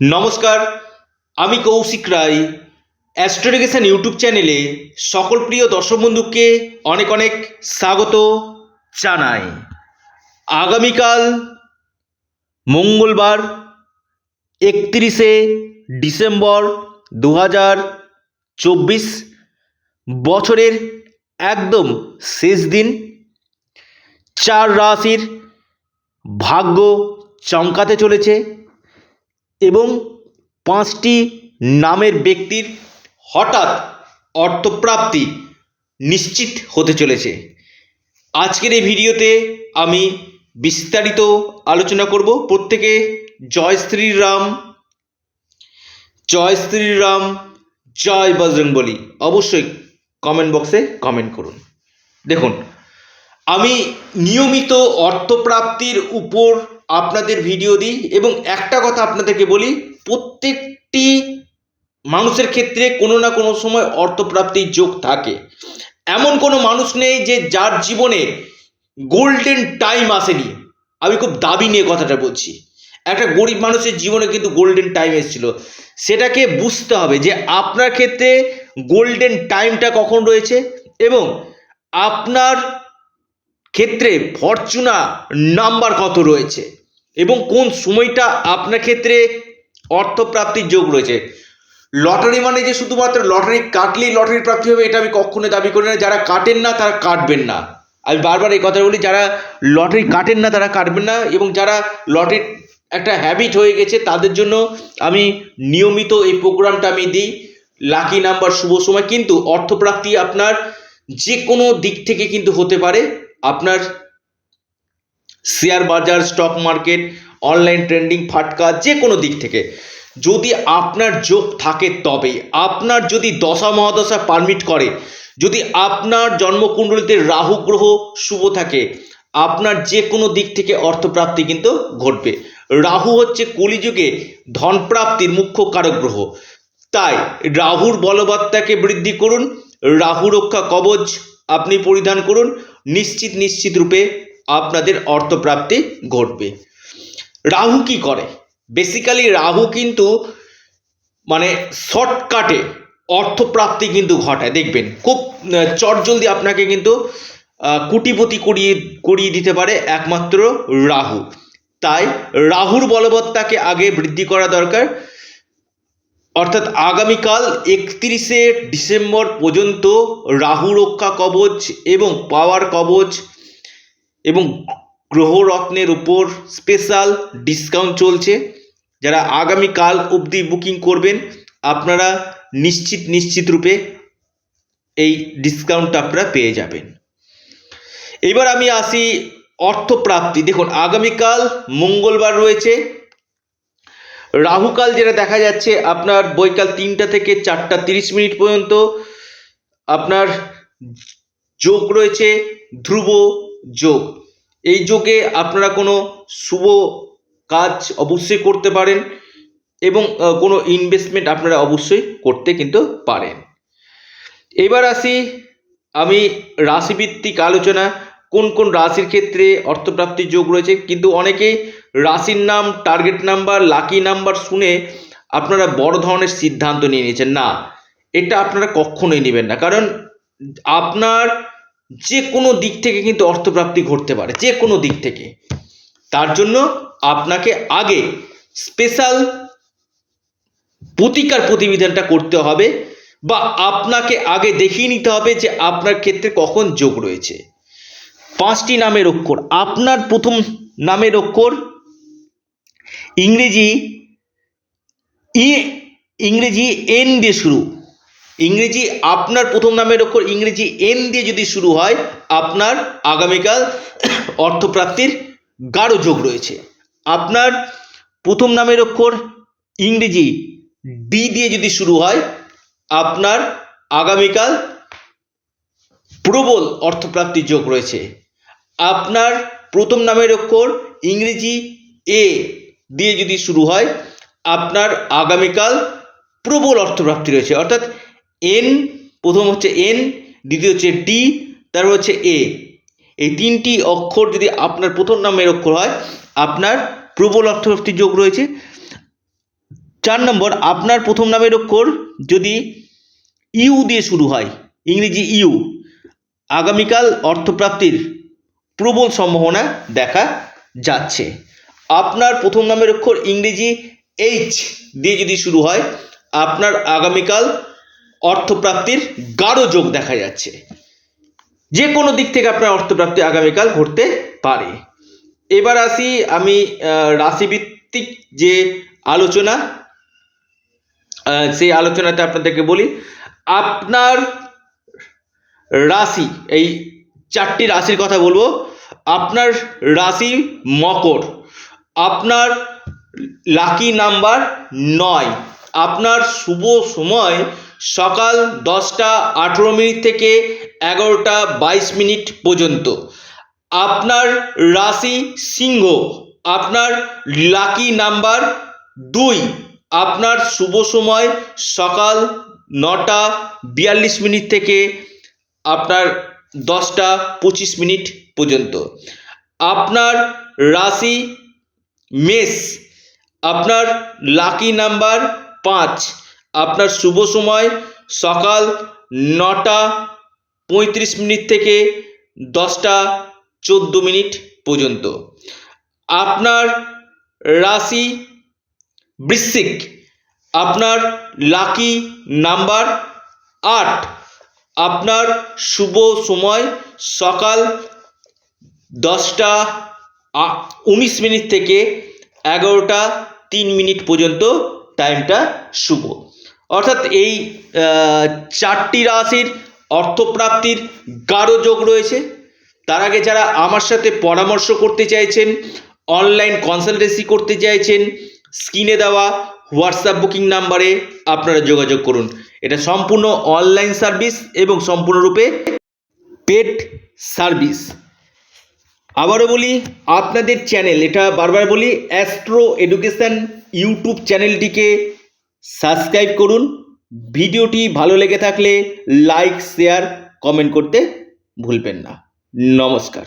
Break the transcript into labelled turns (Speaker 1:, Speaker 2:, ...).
Speaker 1: নমস্কার, আমি কৌশিক রায়। অ্যাস্ট্রোডিকেশন ইউটিউব চ্যানেলে সকল প্রিয় দর্শক বন্ধুকে অনেক অনেক স্বাগত জানাই। আগামীকাল মঙ্গলবার একত্রিশে ডিসেম্বর দু হাজার চব্বিশ বছরের একদম শেষ দিন। চার রাশির ভাগ্য চমকাতে চলেছে। এবং পাঁচটি নামের ব্যক্তির হঠাৎ অর্থপ্রাপ্তি নিশ্চিত হতে চলেছে। আজকের এই ভিডিওতে আমি বিস্তারিত আলোচনা করব। প্রত্যেকে জয় শ্রীরাম জয় শ্রীরাম, জয় বজরংবলী অবশ্যই কমেন্ট বক্সে কমেন্ট করুন। দেখুন, আমি নিয়মিত অর্থপ্রাপ্তির উপর আপনাদের ভিডিও দিই এবং একটা কথা আপনাদেরকে বলি, প্রত্যেকটি মানুষের ক্ষেত্রে কোনো না কোনো সময় অর্থপ্রাপ্তির যোগ থাকে। এমন কোনো মানুষ নেই যে যার জীবনে গোল্ডেন টাইম আসেনি। আমি খুব দাবি নিয়ে কথাটা বলছি। একটা গরিব মানুষের জীবনে কিন্তু গোল্ডেন টাইম এসেছিল। সেটাকে বুঝতে হবে যে আপনার ক্ষেত্রে গোল্ডেন টাইমটা কখন রয়েছে এবং আপনার ক্ষেত্রে ফরচুনা নাম্বার কত রয়েছে। এবং কোন সময়টা আপনার ক্ষেত্রে অর্থপ্রাপ্তির যোগ রয়েছে? লটারি মানে যে শুধুমাত্র লটারি কাটলেই লটারি প্রাপ্তি হবে, এটা আমি কখনো দাবি করি না। যারা কাটেন না, তারা কাটবেন না। আমি বারবার এই কথা বলি, যারা লটারি কাটেন না, তারা কাটবেন না। এবং যারা লটারির একটা হ্যাবিট হয়ে গেছে, তাদের জন্য আমি নিয়মিত এই প্রোগ্রামটা আমি দিই। লাকি নাম্বার শুভ সময়। কিন্তু অর্থপ্রাপ্তি আপনার যে কোনো দিক থেকে কিন্তু হতে পারে। আপনার শেয়ার বাজার স্টক মার্কেট অনলাইন ট্রেন্ডিং ফাটকা, যে কোনো দিক থেকে। যদি আপনার যোগ থাকে তবে আপনার যদি দশা মহাদশা পারমিট করে, যদি আপনার জন্মকুণ্ডলিতে রাহু গ্রহ শুভ থাকে, আপনার যে কোনো দিক থেকে অর্থপ্রাপ্তি কিন্তু ঘটবে। রাহু হচ্ছে কলিযুগে ধনপ্রাপ্তির মুখ্য কারক গ্রহ। তাই রাহুর বলবত্তাকে বৃদ্ধি করুন, রাহু রক্ষা কবচ আপনি পরিধান করুন, নিশ্চিত নিশ্চিত রূপে আপনাদের অর্থপ্রাপ্তি ঘটবে। রাহু কি করে? বেসিক্যালি রাহু কিন্তু মানে শর্টকাটে অর্থপ্রাপ্তি কিন্তু ঘটায়। দেখবেন, খুব চটজলদি আপনাকে কিন্তু কুটিপতি করিয়ে করিয়ে দিতে পারে একমাত্র রাহু। তাই রাহুর বলবত্তাকে আগে বৃদ্ধি করা দরকার। অর্থাৎ আগামীকাল একত্রিশে ডিসেম্বর পর্যন্ত রাহু রক্ষা কবচ এবং পাওয়ার কবচ এবং গ্রহরত্নের উপর স্পেশাল ডিসকাউন্ট চলছে। যারা আগামীকাল অবধি বুকিং করবেন, আপনারা নিশ্চিত নিশ্চিত রূপে এই ডিসকাউন্টটা আপনারা পেয়ে যাবেন। এবার আমি আসি অর্থপ্রাপ্তি। দেখুন, আগামীকাল মঙ্গলবার রয়েছে। রাহুকাল যেটা দেখা যাচ্ছে, আপনার বৈকাল তিনটা থেকে চারটা তিরিশ মিনিট পর্যন্ত আপনার যোগ রয়েছে। ধ্রুব যোগ। এই যোগে আপনারা কোনো শুভ কাজ অবশ্যই করতে পারেন এবং কোনো ইনভেস্টমেন্ট আপনারা অবশ্যই করতে কিন্তু পারেন। এবার আসি আমি রাশিভিত্তিক আলোচনা, কোন কোন রাশির ক্ষেত্রে অর্থপ্রাপ্তির যোগ রয়েছে, কিন্তু অনেকেই রাশির নাম টার্গেট নাম্বার লাকি নাম্বার শুনে আপনারা বড় ধরনের সিদ্ধান্ত নিয়ে নিয়েছেন। না, এটা আপনারা কখনোই নেবেন না। কারণ আপনার যে কোনো দিক থেকে কিন্তু অর্থপ্রাপ্তি ঘটতে পারে, যে কোনো দিক থেকে। তার জন্য আপনাকে আগে স্পেশাল প্রতিকার প্রতিবিধানটা করতে হবে বা আপনাকে আগে দেখিয়ে নিতে হবে যে আপনার ক্ষেত্রে কখন যোগ রয়েছে। পাঁচটি নামের অক্ষর, আপনার প্রথম নামের অক্ষর ইংরেজি, ই, ইংরেজি এন দিয়ে শুরু। ইংরেজি আপনার প্রথম নামের অক্ষর ইংরেজি এন দিয়ে যদি শুরু হয়, আপনার আগামীকাল অর্থপ্রাপ্তির গাঢ় যোগ রয়েছে। আপনার প্রথম নামের অক্ষর ইংরেজি ডি দিয়ে যদি শুরু হয়, আপনার আগামীকাল প্রবল অর্থপ্রাপ্তির যোগ রয়েছে। আপনার প্রথম নামের অক্ষর ইংরেজি এ দিয়ে যদি শুরু হয়, আপনার আগামীকাল প্রবল অর্থপ্রাপ্তি রয়েছে। অর্থাৎ এন প্রথম হচ্ছে এন দ্বিতীয় হচ্ছে ডি তারপর হচ্ছে এ এই তিনটি অক্ষর যদি আপনার প্রথম নামের অক্ষর হয়, আপনার প্রবল অর্থপ্রাপ্তির যোগ রয়েছে। চার নম্বর, আপনার প্রথম নামের অক্ষর যদি ইউ দিয়ে শুরু হয়, ইংরেজি ইউ, আগামীকাল অর্থপ্রাপ্তির প্রবল সম্ভাবনা দেখা যাচ্ছে। আপনার প্রথম নামের অক্ষর ইংরেজি এইচ দিয়ে যদি শুরু হয়, আপনার আগামীকাল অর্থপ্রাপ্তির গাঢ় যোগ দেখা যাচ্ছে। যে কোনো দিক থেকে আপনার অর্থপ্রাপ্তি আগামীকাল ঘটতে পারে। এবার আসি আমি রাশিভিত্তিক যে আলোচনা সেই আলোচনাতে আপনাদেরকে বলি, আপনার রাশি, এই চারটি রাশির কথা বলব। আপনার রাশি মকর, আপনার লাকি নাম্বার নয়। আপনার শুভ সময় সকাল দশটা আঠেরো মিনিট থেকে এগারোটা বাইশ মিনিট পর্যন্ত। আপনার রাশি সিংহ, আপনার লাকি নাম্বার দুই। আপনার শুভ সময় সকাল নটা বিয়াল্লিশ মিনিট থেকে আপনার দশটা পঁচিশ মিনিট পর্যন্ত। আপনার রাশি মেষ, আপনার লাকি নাম্বার পাঁচ। আপনার শুভ সময়। সকাল নটা পঁয়ত্রিশ মিনিট থেকে দশটা চোদ্দ মিনিট পর্যন্ত। আপনার রাশি বৃশ্চিক। আপনার লাকি নাম্বার আট। আপনার শুভ সময় সকাল দশটা উনিশ মিনিট থেকে এগারোটা তিন মিনিট পর্যন্ত টাইমটা শুভ। অর্থাৎ এই চারটি রাশির অর্থপ্রাপ্তির গাঢ় যোগ রয়েছে। তার আগে যারা আমার সাথে পরামর্শ করতে চাইছেন অনলাইন কনসালটেন্সি করতে চাইছেন, স্ক্রিনে দেওয়া হোয়াটসঅ্যাপ বুকিং নাম্বারে আপনারা যোগাযোগ করুন। এটা সম্পূর্ণ অনলাইন সার্ভিস এবং সম্পূর্ণরূপে পেড সার্ভিস আবারও বলি, আপনাদের চ্যানেল এটা বারবার বলি অ্যাস্ট্রো এডুকেশান ইউটিউব চ্যানেলটিকে সাবস্ক্রাইব করুন। ভিডিওটি ভালো লেগে থাকলে লাইক শেয়ার কমেন্ট করতে ভুলবেন না। নমস্কার।